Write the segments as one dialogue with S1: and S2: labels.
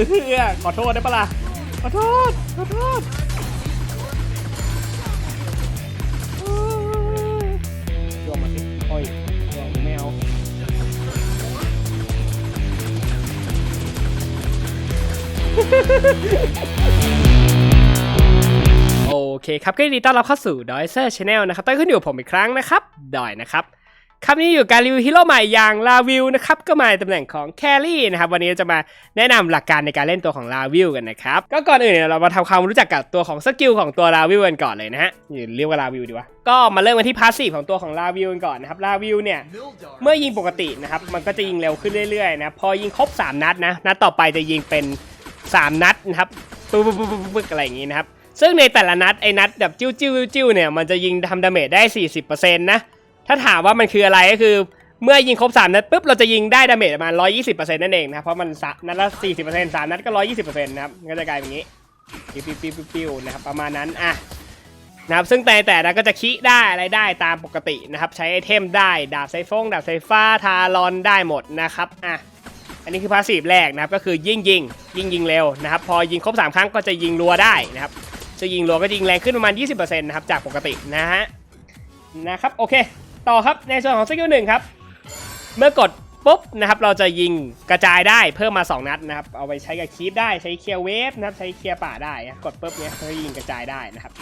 S1: เออขอโทษได้ปะล่ะขอโทษขอโทษโยมมาสิโอ้ยโยมไม่เอาโอเคครับก็ยินดีต้อนรับเข้าสู่ดอยเซอร์ชาแนลนะครับต้อนขึ้นอยู่กับผมอีกครั้งนะครับดอยนะครับ คำนี้อยู่การรีวิวฮีโร่ใหม่อย่างลาวิวนะครับก็มาในตำแหน่งของแครี่นะครับวันนี้จะมาแนะนำหลักการในการเล่นตัวของลาวิวกันนะครับก็ก่อนอื่นเนี่ยเรามาทำความรู้จักกับตัวของสกิลของตัวลาวิวกันก่อนเลยนะฮะเรียกว่าลาวิวดีวะก็มาเริ่มกันที่พาสซีฟของตัวของลาวิวกันก่อนนะครับลาวิวเนี่ยเมื่อยิงปกตินะครับมันก็จะยิงเร็วขึ้นเรื่อยๆนะพอยิงครบ 3 นัดนะนัดต่อไปจะยิงเป็น 3 นัดนะครับปึ๊บปึ๊บปึ๊บปึ๊บปึ๊บอะไรอย่างงี้นะครับซึ่งในแต่ละนัดไอ้นัดแบบจิ้วจิ้วจิ้วเนี่ยมันจะยิงทำดาเมจได้ 40%นะ ถ้าถามว่ามันคืออะไรก็คือเมื่อยิงครบ 3 นัดปุ๊บเราจะยิงได้ดาเมจประมาณ 120%นั่นเองนะครับเพราะมันสะนัดละ 40% 3 นัดก็ 120%นะครับก็จะกลายเป็นอย่างนี้ปิ้วปิ้วปิ้วปิ้วนะครับประมาณนั้นอะนะครับซึ่งแต่แต่ละก็จะคิได้อะไรได้ตามปกตินะครับใช้ไอเทมได้ดาบไซฟงดาบไซฟ้าทารอนได้หมดนะครับอะอันนี้คือพาสซีฟแรกนะครับก็คือยิงยิงยิงยิงเร็วนะครับพอยิงครบ 3 ครั้งก็จะยิงรัวได้นะครับจะยิงรัวก็ยิงแรงขึ้นประมาณ 20%นะครับจากปกตินะฮะนะครับโอเค ต่อครับในส่วนของสกิลหนึ่งครับเมื่อกดปุ๊บนะครับเราจะยิงกระจายได้เพิ่มมา 2 นัดนะครับเอาไปใช้กับคีปได้ใช้เคลียร์เวฟนะครับใช้เคลียร์ป่าได้กดปุ๊บเนี้ยก็ยิงกระจายได้นะครับ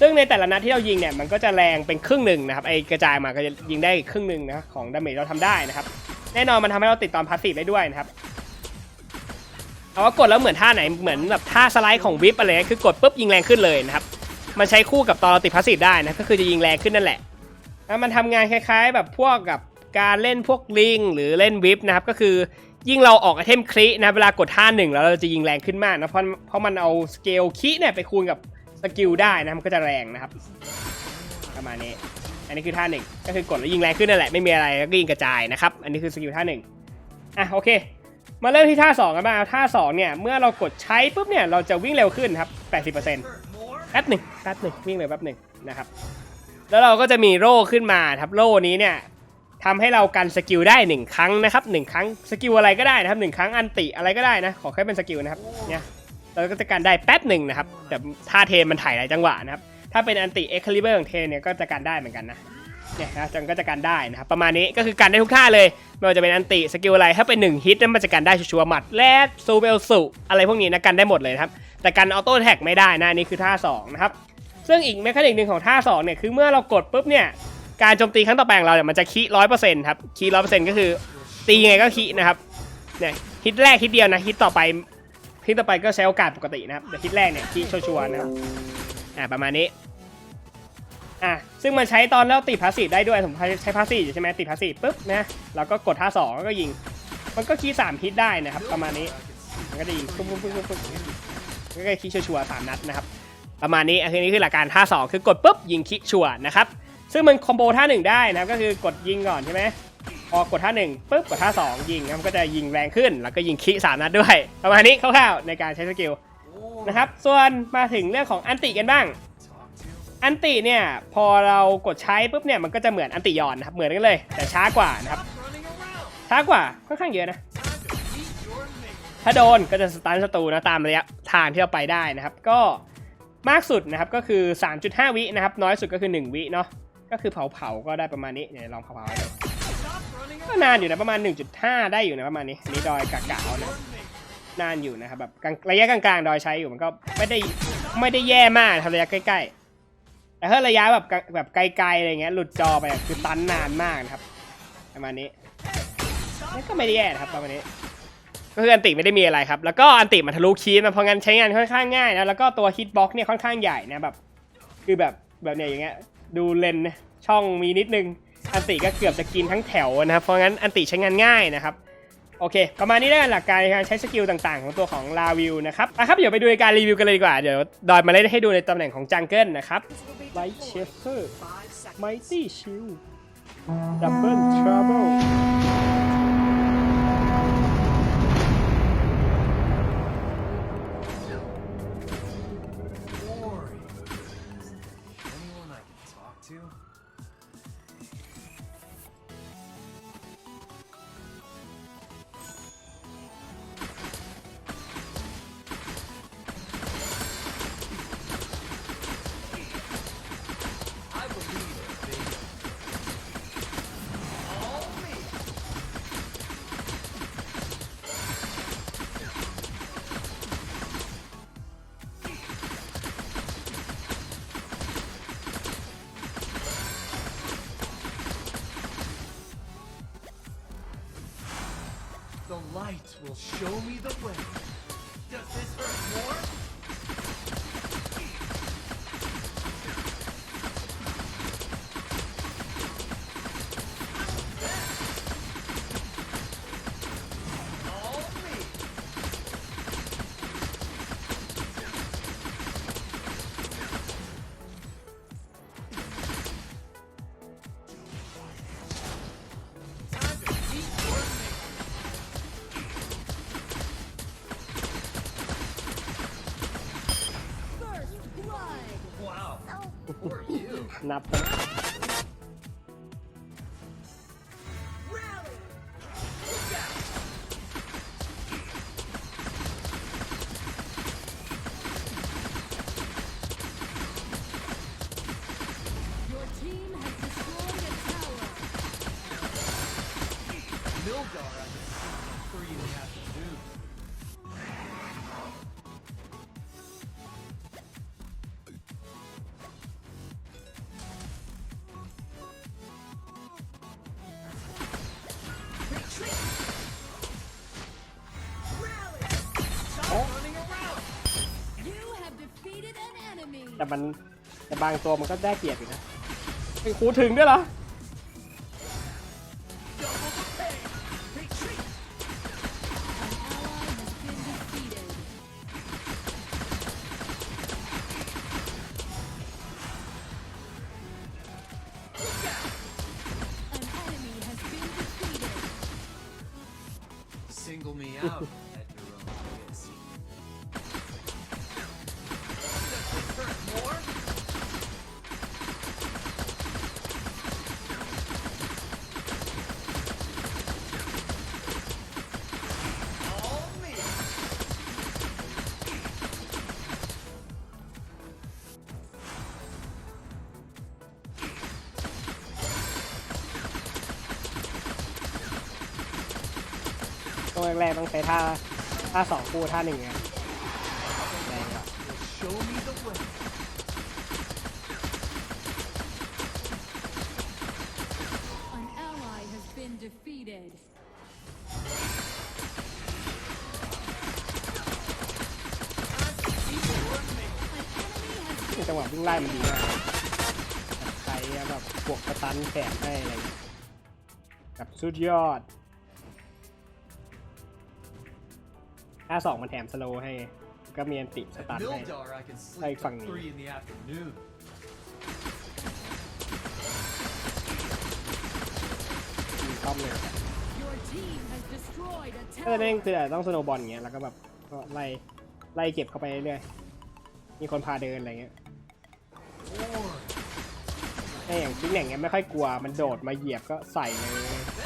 S1: ซึ่งในแต่ละนัดที่เรายิงเนี่ยมันก็จะแรงเป็นครึ่งหนึ่งนะครับไอกระจายมาก็จะยิงได้ครึ่งหนึ่งนะของดาเมจเราทำได้นะครับ แน่นอนมันทำให้เราติดตอนพาสซีฟได้ด้วยนะครับเอาว่ากดแล้วเหมือนท่าไหนเหมือนแบบท่าสไลด์ของวิปอะไรคือกดปุ๊บยิงแรงขึ้นเลยนะครับมันใช้คู่กับตอนเราติดพาสซีฟได้นะก็คือจะยิงแรงขึ้นนั่นแหละ มันทำงานคล้ายๆ แบบพวกกับการเล่นพวกลิงหรือเล่นวิปนะครับก็คือยิ่งเราออกไอเทมคลินะเวลากดท่าหนึ่งแล้วเราจะยิงแรงขึ้นมากนะเพราะเพราะมันเอาสเกลคิเนี่ยไปคูณกับสกิลได้นะมันก็จะแรงนะครับประมาณนี้ อันนี้คือท่าหนึ่งก็คือกดแล้วยิงแรงขึ้นนั่นแหละไม่มีอะไรแล้วก็ยิงกระจายนะครับอันนี้คือสกิลท่าหนึ่งอะโอเค มาเริ่มที่ท่าสองกันบ้างท่าสองเนี่ยเมื่อเรากดใช้ปุ๊บเนี่ยเราจะวิ่งเร็วขึ้นครับ80%แป๊บหนึ่งแป๊บหนึ่งวิ่งเร็วแป๊บหนึ่งนะครับ แล้วเราก็จะมีโล่ขึ้นมาครับโล่นี้เนี่ยทำให้เรากันสกิลได้หนึ่งครั้งนะครับหนึ่งครั้งสกิลอะไรก็ได้นะครับหนึ่งครั้งอันติอะไรก็ได้นะ ขอแค่เป็นสกิลนะครับเนี่ยเราก็จะการได้แป๊บหนึ่งนะครับแต่ท่าเทมันถ่ายหลายจังหวะนะครับถ้าเป็นอันติเอ็กคาลิเบอร์ของเทนเนี่ยก็จะการได้เหมือนกันนะเนี่ยนะจังก็จะการได้นะครับประมาณนี้ก็คือการได้ทุกท่าเลยไม่ว่าจะเป็นอันติสกิลอะไรถ้าเป็น1ฮิตนั้นมันจะการได้ชัวร์หมัดแรดซูเบลสุอะไรพวกนี้นะกันได้หมดเลยครับแต่การออโต้แท็กไม่ได้นะนี่คือท่าสองนะครับ ซึ่งอีกเมคานิกหนึ่งของท่าสองเนี่ยคือเมื่อเรากดปุ๊บเนี่ยการโจมตีครั้งต่อไปของเราเนี่ยมันจะคีร้อยเปอร์เซ็นต์ครับคีร้อยเปอร์เซ็นต์ก็คือ ตีไงก็คีนะครับเนี่ยฮิตแรกฮิตเดียวนะฮิตต่อไปฮิตต่อไปก็ใช้โอกาสปกตินะครับแต่ฮิตแรกเนี่ยที่ชัวร์นะครับอ่าประมาณนี้อะซึ่งมันใช้ตอนแล้วติดพาสซีฟได้ด้วยผมใช้พาสซีฟอยู่ใช่ไหมติดพาสซีฟปุ๊บนะเราก็กดท่าสองก็ยิง มันก็คีสามฮิตได้นะครับ ประมาณนี้มันก็จะยิงปุ๊บปุ๊บปุ๊บปุ๊บก็คีชัวร์สามนัดนะครับ ประมาณนี้อันนี้คือหลักการท่าสองคือกดปุ๊บยิงคิชัวนะครับซึ่งมันคอมโบท่าหนึ่งได้นะครับก็คือกดยิงก่อนใช่ไหมพอกดท่าหนึ่งปุ๊บกดท่าสองยิงมันก็จะยิงแรงขึ้น แล้วก็ยิงคิสามนัดด้วย ประมาณนี้คร่าวๆในการใช้สกิลนะครับส่วนมาถึงเรื่องของอันติกันบ้าง อันติเนี่ยพอเรากดใช้ปุ๊บเนี่ยมันก็จะเหมือนอันติยอนนะครับเหมือนกันเลย แต่ช้ากว่านะครับช้ากว่าค่อนข้างเยอะนะถ้าโดนก็จะสตันศัตรูนะตามระยะทางที่เราไปได้นะครับ ก็ มากสุดนะครับก็คือ 3.5 วินะครับ น้อยสุดก็คือ 1 วิเนาะก็คือเผาๆก็ได้ประมาณนี้เนี่ยลองเผาๆให้ดูก็นานอยู่นะประมาณ 1.5 ได้อยู่นะประมาณนี้นนี้ดอยกะกะเอานะนานอยู่นะครับแบบระยะกลางๆ ดอยใช้อยู่มันก็ไม่ได้ไม่ได้แย่มากครับระยะใกล้ๆ แต่ถ้าระยะแบบแบบไกลๆอะไรเงี้ยหลุดจอไปคือตันนานมากนะครับประมาณนี้นี่ก็ไม่ได้แย่นะครับประมาณนี้ ก็คืออันติไม่ได้มีอะไรครับ แล้วก็อันติมันทะลุคีย์มาเพราะงั้นใช้งานค่อนข้างง่ายนะแล้วก็ตัวฮิตบ็อกเนี่ยค่อนข้างใหญ่นะแบบคือแบบแบบเนี้ยอย่างเงี้ยดูเลนนะช่องมีนิดนึงอันติก็เกือบจะกินทั้งแถวนะครับเพราะงั้นอันติใช้งานง่ายนะครับโอเค ประมาณนี้ได้หลักการในการใช้สกิลต่างๆ ของตัวของลาวิวนะครับอะครับเดี๋ยวไปดูในการรีวิวกันเลยดีกว่า เดี๋ยวดอยมาเล่นให้ดูในตำแหน่งของจังเกิลนะครับไลท์เชฟเฟอร์ไมตี้ชิลดับเบิลทรัเบิล
S2: light will show me the way. Does this hurt more?
S3: na
S1: แต่มันแต่บางตัวมันก็ได้เปรียบอยู่นะไอ้ครูถึงด้วยเหรอ แรกๆต้องใช้ท่าท่าสองคู่ท่าหนึ่งไงแรงกว่า
S2: Will show me the way.
S3: An ally has been defeated.
S2: Time to eat your meat.
S3: An enemy has
S1: จังหวะวิ่งไล่มันดีมากแบบใช้แบบบวกสตันแขนให้อะไรอย่างเงี้ยแบบสุดยอดาสองมันแถมสโลว์ให้ ก็มีอันติส
S2: At
S1: ตันให้
S2: Mildar, I can sleep
S1: Like
S2: till
S1: Fang Ni.
S2: three in the afternoon.
S1: มีต้อมเลย
S3: your team has destroyed a
S1: ก็จะเล่น
S3: tower.
S1: คือต้องสโนว์บอลอย่างเงี้ยแล้วก็แบบก็ไล่ไล่เก็บเข้าไปเรื่อยๆมีคนพาเดินอะไรเงี้ย
S2: War.
S1: ไอ้อย่างชิ้นอย่างเงี้ยไม่ค่อยกลัวมันโดดมาเหยียบก็ใส่เลย
S3: Your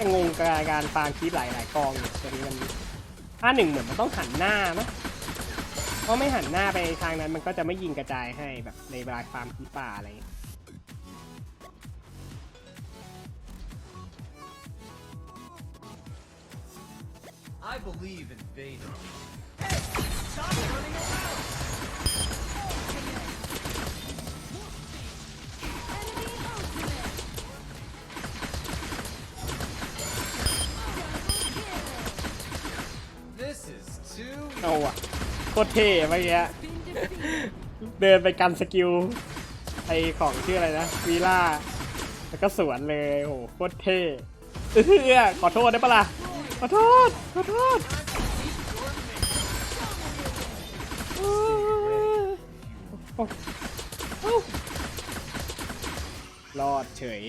S1: ยังงงกับการฟาร์มคลิปหลายหลายๆกองอยู่ตัวนี้มันถ้าหนึ่งเหมือนมันต้องหันหน้ามั้ยเพราะไม่หันหน้าไปทางนั้นมันก็จะไม่ยิงกระจายให้แบบในเวลาฟาร์มคลิปป่าอะไรอย่างเงี้ย
S2: I believe in Vader. Hey! Stop running around!
S1: เอาอะโคตรเท่เมื่อกี้เดินไปกันสกิลไอของชื่ออะไรนะวีล่าแล้วก็สวนเลยโอ้โหโคตรเท่เออขอโทษได้ปะล่ะขอโทษขอโทษโอ้โอ้โอ้รอดเฉย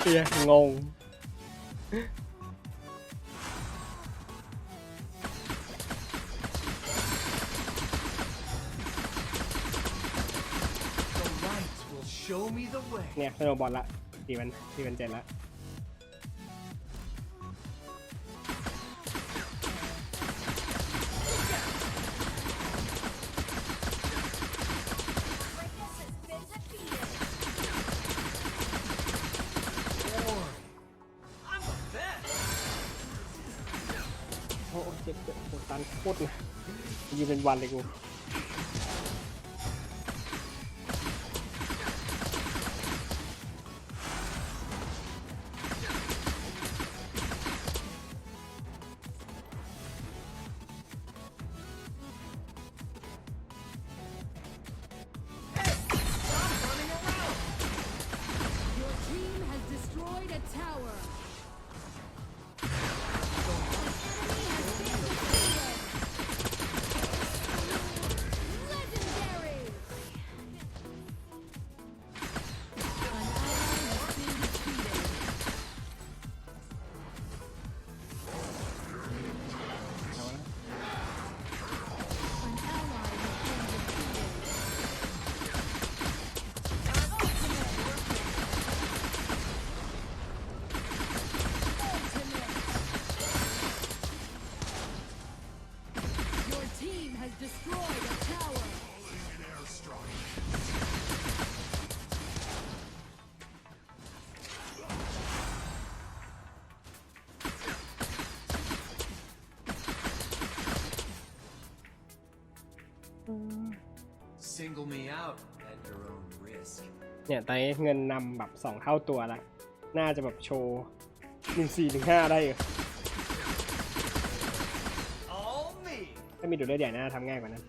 S1: เฮียงง
S2: The light will show me the way.
S1: เนี่ยสโนว์บอลละสี่พันสี่พันเจ็ดละ วันเลยกู
S2: Single me out at your own risk.
S1: เนี่ยตอนนี้เงินนำแบบสองเท่าตัวละ น่าจะแบบโชว์หนึ่งสี่หนึ่งห้าได้อยู่
S2: All me.
S1: ถ้ามีดูดเลือดใหญ่น่าทำง่ายกว่านั้น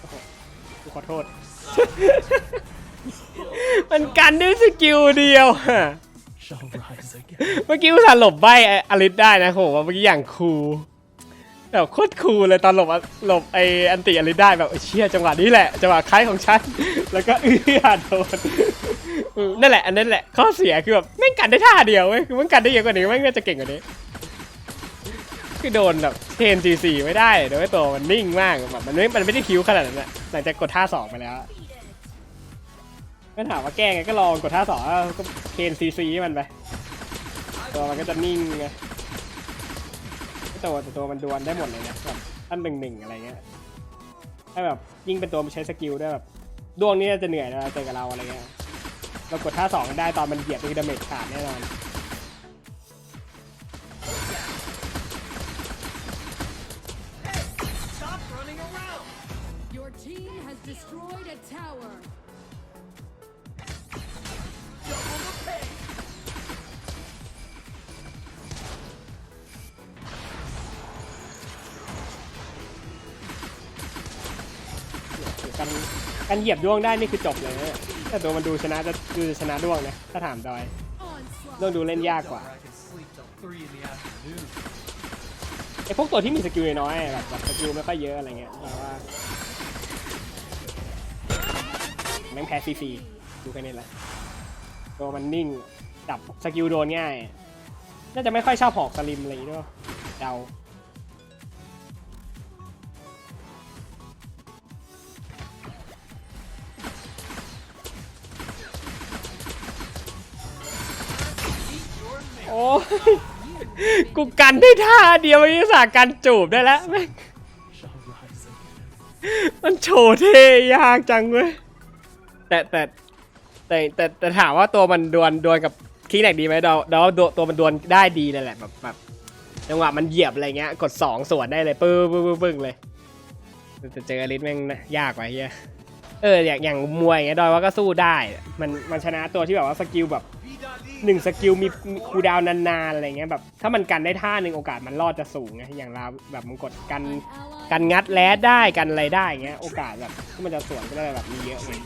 S1: โอ้โหกูขอโทษ มันกันด้วยสกิลเดียวอะ
S4: shall rise again.
S1: เมื่อกี้อุตส่าห์หลบใบอลิสได้นะโหว่าเมื่อกี้อย่างคูลแบบโคตรคูลเลยตอนหลบหลบไออันติอลิสได้แบบเชี่ยจังหวะนี้แหละจังหวะคล้ายของฉัน แล้วก็เอื้อโดนอืมนั่นแหละอันนั้นแหละข้อเสียคือแบบแม่งกันได้ท่าเดียวเว้ยคือมันกันได้เยอะกว่านี้แม่งน่าจะเก่งกว่านี้ คือโดนแบบเทนจีซีไม่ได้โดยตัวมันนิ่งมากแบบมันไม่มันไม่ได้คิ้วขนาดนั้นแหละหลังจากกดท่าสองไปแล้ว ก็ถามว่าแก้ไงก็ลองกดท่าสองก็เทนซีซีมันไปตัวมันก็จะนิ่งไงแต่ตัวแต่ตัวมันดวลได้หมดเลยนะแบบตั้นหนึ่งหนึ่งอะไรเงี้ยถ้าแบบยิ่งเป็นตัวมันใช้สกิลด้วยแบบดวงนี้จะเหนื่อยเวลาเจอกับเราอะไรเงี้ยเรากดท่าสองกันได้ตอนมันเหยียบนี่ดาเมจขาดแน่นอน กันกันเหยียบดวงได้นี่คือจบเลยนะถ้าตัวมันดูชนะจะดูชนะดวงนะถ้าถามดอยต้องดูเล่นยากกว่าไอพวกตัวที่มีสกิลน้อยแบบแบบสกิลไม่ค่อยเยอะอะไรเงี้ยแปลว่าแม่งแพ้ซีซีดูแค่นี้แหละ ตัวมันนิ่งจับสกิลโดนง่าย น่าจะไม่ค่อยชอบหอกสลิมอะไรอย่างงี้ด้วยเดาโอ้กูกันได้ท่าเดียวไม่สาการจูบได้แล้วแม่งมันโชว์เทยากจังเว้ยแต่แต่ แต่แต่แต่ถามว่าตัวมันดวลดวลกับคิงแนกดีไหมเดาเดาว่าตัวตัวมันดวลได้ดีเลยแหละแบบแบบจังหวะมันเหยียบอะไรเงี้ยกดสองส่วนได้เลยปึ้งปึ้งปึ้งปึ้งเลยแต่เจออลิสแม่งนะยากกว่าเฮียเอออย่างอย่างมวยอย่างเงี้ยดอยว่าก็สู้ได้ มันมันชนะตัวที่แบบว่าสกิลแบบ
S2: V.D.
S1: หนึ่งสกิลมีมีคูลดาวน์นานๆอะไรเงี้ยแบบถ้ามันกันได้ท่าหนึ่งโอกาสมันรอดจะสูงไงอย่างเราแบบมันกดกัน
S3: An ally,
S1: กันงัดแลดได้กันอะไรได้เงี้ยโอกาสแบบที่มันจะสวนก็ได้แบบมีเยอะไง
S3: an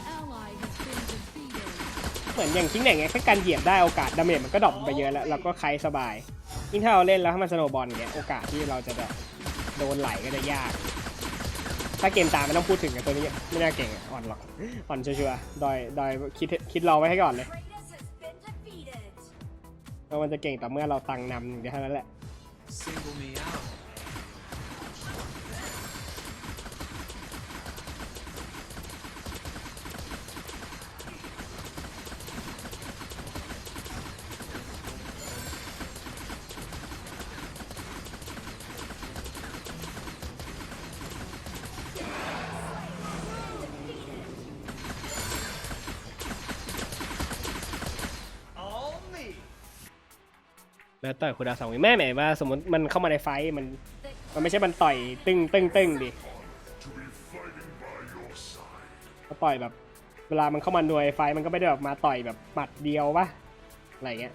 S1: เหมือนอย่างทิ้งอย่งเงี้ยแค่การเหยียบได้โอกาสดาเมจมันก็ดรอปไปเยอะแล้วเราก็ไคสบายยิ่งถ้าเราเล่นแล้วถ้ามันสโนว์บอลเงี้ยโอกาสที่เราจะแบบโดนไหลก็จะยาก ถ้าเกมตามไม่ต้องพูดถึงกับตัวนี้ไม่น่าเก่งอ่อนหรอกอ่อนชัวร์ๆดอยดอยคิดคิดรอไว้ให้ก่อนเลย
S3: Kratos has been defeated.
S1: ว่ามันจะเก่งแต่เมื่อเราตังนำอย่างเดียวเท่านั้นแหละ แล้วต่อยคูลดาวสองวิแม่หมายว่าสมมติมันเข้ามาในไฟมันมันไม่ใช่มันต่อยตึ้งตึ้งตึ้งดิก็ต่อยแบบ เวลามันเข้ามาหน่วยไฟมันก็ไม่ได้แบบมาต่อยแบบหมัดเดียวปะอะไรเงี้ย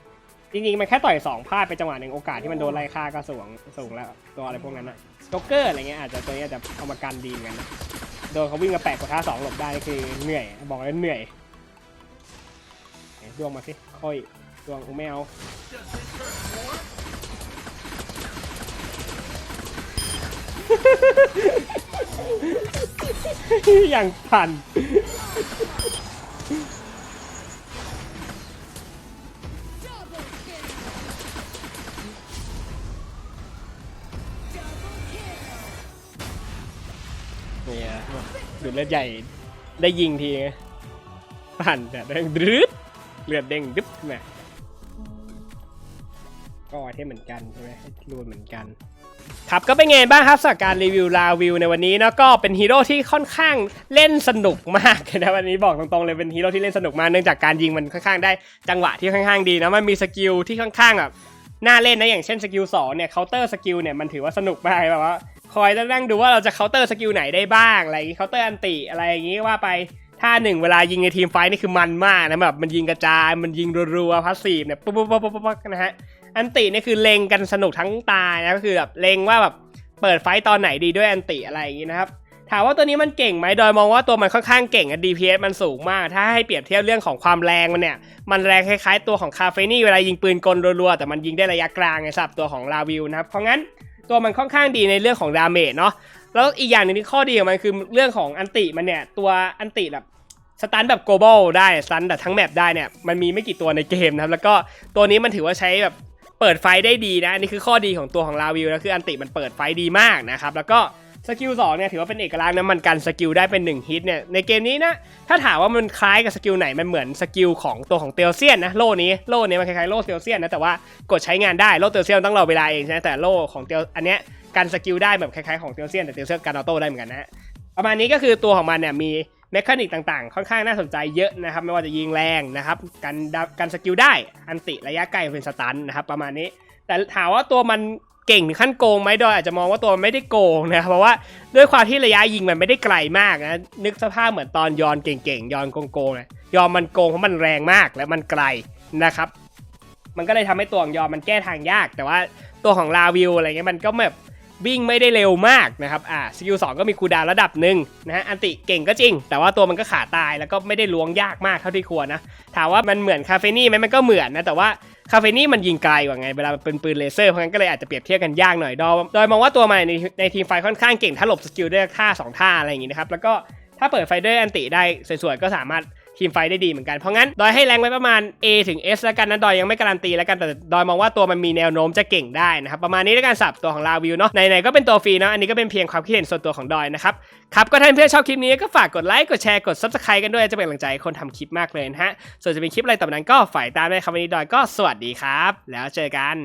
S1: จริงๆมันแค่ต่อยสองพลาดไปจังหวะหนึ่งโอกาสที่มันโดนไล่ฆ่าก็สูงสูงแล้วตัวอะไรพวกนั้นอะจ็อกเกอร์อะไรเงี้ยอาจจะตัวนี้อาจจะเอามากันดีเหมือนกันนะโดนเขาวิ่งมาแปะกดท่าสองหลบได้คือเหนื่อย บอกเลยเหนื่อยดวงมาสิค่อย ดวงกูไม่เอาอย่างพันเนี่ยดูดเลือดใหญ่ได้ยิงทีไงผ่านแต่เด้งดึ๊ดเลือดเด้งดึ๊บขึ้นมา ก็เท่เหมือนกันใช่ไหมรูนเหมือนกันครับก็เป็นไงบ้างครับสำหรับการรีวิวลาวิวในวันนี้เนาะก็เป็นฮีโร่ที่ค่อนข้างเล่นสนุกมากนะวันนี้บอกตรงๆเลยเป็นฮีโร่ที่เล่นสนุกมากเนื่องจากการยิงมันค่อนข้างได้จังหวะที่ค่อนข้างดีนะมันมีสกิลที่ค่อนข้างแบบน่าเล่นนะอย่างเช่นสกิลสองเนี่ยเคาน์เตอร์สกิลเนี่ยมันถือว่าสนุกมากแบบว่าคอยนั่งดูว่าเราจะเคาน์เตอร์สกิลไหนได้บ้างอะไรอย่างงี้เคาน์เตอร์อันติอะไรอย่างงี้ว่าไปถ้าหนึ่งเวลายิงในทีมไฟท์นี่คือมันมากนะแบบมันยิงกระจายมันยิงรัวๆพาสซีฟเนี่ยปุ๊บปุ๊บปุ๊บปุ๊บนะฮะ อันติเนี่ยคือเลงกันสนุกทั้งตานะก็คือแบบเลงว่าแบบเปิดไฟตอนไหนดีด้วยอันติอะไรอย่างงี้นะครับถามว่าตัวนี้มันเก่งไหมโดยมองว่าตัวมันค่อนข้างเก่งอะ DPS มันสูงมาก ถ้าให้เปรียบเทียบเรื่องของความแรงมันเนี่ย มันแรงคล้ายๆตัวของคาเฟนี่เวลายิงปืนกลรัวๆ แต่มันยิงได้ระยะกลางไงสำหรับตัวของลาวิวนะครับ เพราะงั้นตัวมันค่อนข้างดีในเรื่องของดาเมจเนาะ แล้วอีกอย่างหนึ่งที่ข้อดีของมันคือเรื่องของอันติมันเนี่ยตัวอันติแบบสตันแบบ global ได้สตันแบบทั้งแมปได้เนี่ยมันมีไม่กี่ตัวในเกมนะครับแล้วก็ตัวนี้มันถือว่าใช้แบบ เปิดไฟได้ดีนะ อันนี้คือข้อดีของตัวของลาวิวนะคืออันติมันเปิดไฟดีมากนะครับแล้วก็สกิลสองเนี่ยถือว่าเป็นเอกลักษณ์นะมันกันสกิลได้เป็น1ฮิตเนี่ยในเกมนี้นะถ้าถามว่ามันคล้ายกับสกิลไหนมันเหมือนสกิลของตัวของเตลเซียนนะโล่นี้โล่นี้มันคล้ายๆโล่เตลเซียนนะแต่ว่ากดใช้งานได้โล่เตลเซียนต้องรอเวลาเองใช่ไหมแต่โล่ของเตลอันเนี้ยกันสกิลได้แบบคล้ายๆของเตลเซียนแต่เตลเซียนกันออโต้ได้เหมือนกันนะฮะประมาณนี้ก็คือตัวของมันเนี่ยมี เมคานิกต่างๆ ค่อนข้างน่าสนใจเยอะนะครับ ไม่ว่าจะยิงแรงนะครับกันกันสกิลได้อันติระยะไกลเป็นสตันนะครับประมาณนี้ แต่ถามว่าตัวมันเก่งขั้นโกงไหมโดยอาจจะมองว่าตัวมันไม่ได้โกงนะครับเพราะว่าด้วยความที่ระยะยิงมันไม่ได้ไกลมากนะนึกสภาพเหมือนตอนยอนเก่งๆยอนโกงๆเลยยอนมันโกงเพราะมันแรงมากและมันไกลนะครับ มันก็เลยทำให้ตัวของยอนมันแก้ทางยาก แต่ว่าตัวของลาวิวอะไรเงี้ยมันก็แบบ วิ่งไม่ได้เร็วมากนะครับอ่าสกิลสองก็มีคูดาวน์ระดับหนึ่งนะฮะอันติเก่งก็จริง แต่ว่าตัวมันก็ขาตายแล้วก็ไม่ได้ล้วงยากมากเท่าที่ควรนะถามว่ามันเหมือนคาเฟนี่ไหมมันก็เหมือนนะแต่ว่าคาเฟนี่มันยิงไกลกว่าไงเวลาเป็นปืนเลเซอร์เพราะงั้นก็เลยอาจจะเปรียบเทียบกันยากหน่อยโดยโดยมองว่าตัวมันในในทีมไฟค่อนข้างเก่งถ้าหลบสกิลด้วยท่า2ท่าอะไรอย่างงี้นะครับแล้วก็ถ้าเปิดไฟด้วยอันติได้สวยๆก็สามารถ ทีมไฟได้ดีเหมือนกัน เพราะงั้นดอยให้แรงไว้ประมาณ A ถึง S แล้วกันนะดอยยังไม่การันตีแล้วกันแต่ดอยมองว่าตัวมันมีแนวโน้มจะเก่งได้นะครับประมาณนี้แล้วกันสับตัวของลาวิวเนาะไหนๆก็เป็นตัวฟรีเนาะอันนี้ก็เป็นเพียงความคิดเห็นส่วนตัวของดอยนะครับครับก็ถ้าเพื่อนๆชอบคลิปนี้ก็ฝากกดไลค์กดแชร์กด subscribe กันด้วยจะเป็นกำลังใจคนทำคลิปมากเลยนะฮะส่วนจะเป็นคลิปอะไรต่อนั้นก็ฝ่ายตามด้วยครับวันนี้ดอยก็สวัสดีครับ แล้วเจอกัน